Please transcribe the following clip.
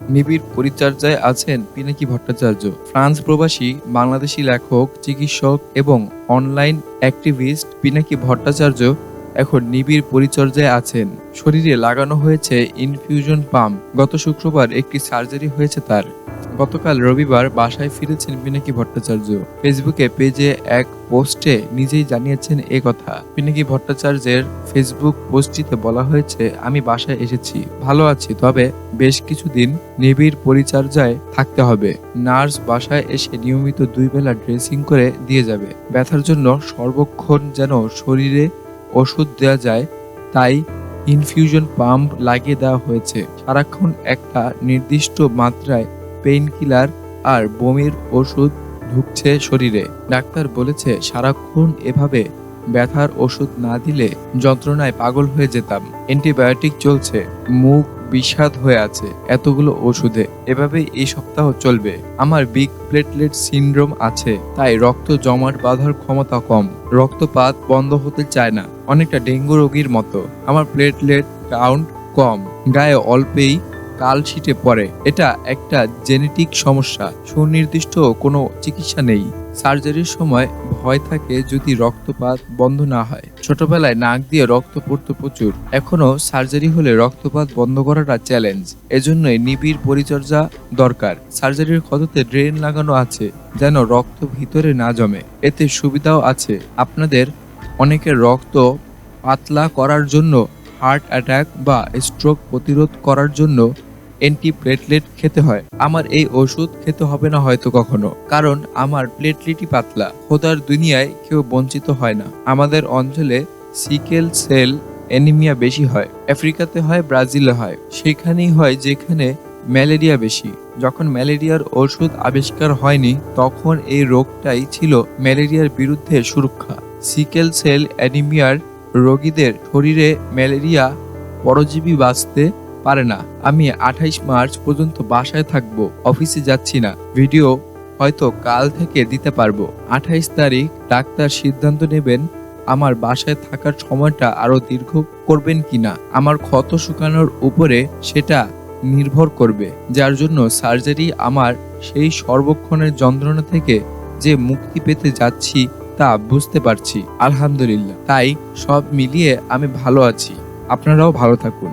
নিবিড় পরিচর্যায় আছেন পিনাকি ভট্টাচার্য। ফ্রান্স প্রবাসী, বাংলাদেশি লেখক, চিকিৎসক এবং অনলাইন অ্যাক্টিভিস্ট পিনাকি ভট্টাচার্য এখন নিবিড় পরিচর্যায় আছেন। শরীরে লাগানো হয়েছে ইনফিউশন পাম্প গত শুক্রবার একটি সার্জারি হয়েছে তার। গতকাল রবিবার বাসায় ফিরেছেন পিনাকি ভট্টাচার্য। ফেসবুকে পেজে এক পোস্টে নিজেই জানিয়েছেন এ কথা। পিনাকি ভট্টাচার্যের ফেসবুক পোস্টটিতে বলা হয়েছে, আমি বাসায় এসেছি। ভালো আছি, তবে বেশ কিছুদিন নিবিড় পরিচর্যায় থাকতে হবে। নার্স বাসায় এসে নিয়মিত দুই বেলা ড্রেসিং করে দিয়ে যাবে। ব্যথার জন্য সর্বক্ষণ যেন শরীরে ওষুধ দেওয়া যায়, তাই ইনফিউশন পাম্প লাগিয়ে দেওয়া হয়েছে। সারাক্ষণ একটা নির্দিষ্ট মাত্রায় পেইন কিলার আর বমির ওষুধ ঢুকছে শরীরে। ডাক্তার বলেছে, সারাক্ষণ এভাবে ব্যথার ওষুধ না দিলে যন্ত্রণায় পাগল হয়ে যেতাম। অ্যান্টিবায়োটিক চলছে, মুখ বিষাদ হয়ে আছে এতগুলো ওষুধে। এভাবে এই সপ্তাহ চলবে। আমার বিগ প্লেটলেট সিনড্রোম আছে, তাই রক্ত জমাট বাঁধার ক্ষমতা কম। রক্তপাত বন্ধ হতে চায় না, অনেকটা ডেঙ্গু রোগীর মতো। আমার প্লেটলেট কাউন্ট কম, গায়ে অল্পেই কাল ছিটে পড়ে। এটা একটা জেনেটিক সমস্যা। সুনির্দিষ্ট কোনো চিকিৎসা নেই। সার্জারির সময় ভয় থাকে যদি রক্তপাত বন্ধ না হয়। ছোটবেলায় নাক দিয়ে রক্ত পড়তো প্রচুর। এখনও সার্জারি হলে রক্তপাত বন্ধ করাটা চ্যালেঞ্জ। এজন্যই নিবিড় পরিচর্যা দরকার। সার্জারির ক্ষততে ড্রেন লাগানো আছে, যেন রক্ত ভিতরে না জমে। এতে সুবিধাও আছে। আপনাদের অনেকের রক্ত পাতলা করার জন্য হার্ট অ্যাটাক বা স্ট্রোক প্রতিরোধ করার জন্য অ্যান্টিপ্লেটলেট খেতে হয়। আমার এই ওষুধ খেতে হবে না হয়তো কখনো। কারণ আমার প্লেটলেটই পাতলা। খোদার দুনিয়ায় কেউ বঞ্চিত হয় না। আমাদের অঞ্চলে সিকেল সেল অ্যানিমিয়া বেশি হয়। আফ্রিকাতে হয়, ব্রাজিলে হয়। সেখানেই হয় যেখানে ম্যালেরিয়া বেশি। যখন ম্যালেরিয়ার ওষুধ আবিষ্কার হয়নি, তখন এই রোগটাই ছিল ম্যালেরিয়ার বিরুদ্ধে সুরক্ষা। সিকেল সেল অ্যানিমিয়ার রোগীদের শরীরে ম্যালেরিয়া পরজীবী বাঁচতে পারে না। আমি আঠাইশ মার্চ পর্যন্ত বাসায় থাকব, অফিসে যাচ্ছি না। ভিডিও হয়তো কাল থেকে দিতে পারব। আঠাইশ তারিখ ডাক্তার সিদ্ধান্ত নেবেন আমার বাসায় থাকার সময়টা আরও দীর্ঘ করবেন কিনা আমার ক্ষত শুকানোর উপরে সেটা নির্ভর করবে। যার জন্য সার্জারি আমার সেই সর্বক্ষণের যন্ত্রণা থেকে যে মুক্তি পেতে যাচ্ছি তা বুঝতে পারছি। আলহামদুলিল্লাহ। তাই সব মিলিয়ে আমি ভালো আছি। আপনারাও ভালো থাকুন।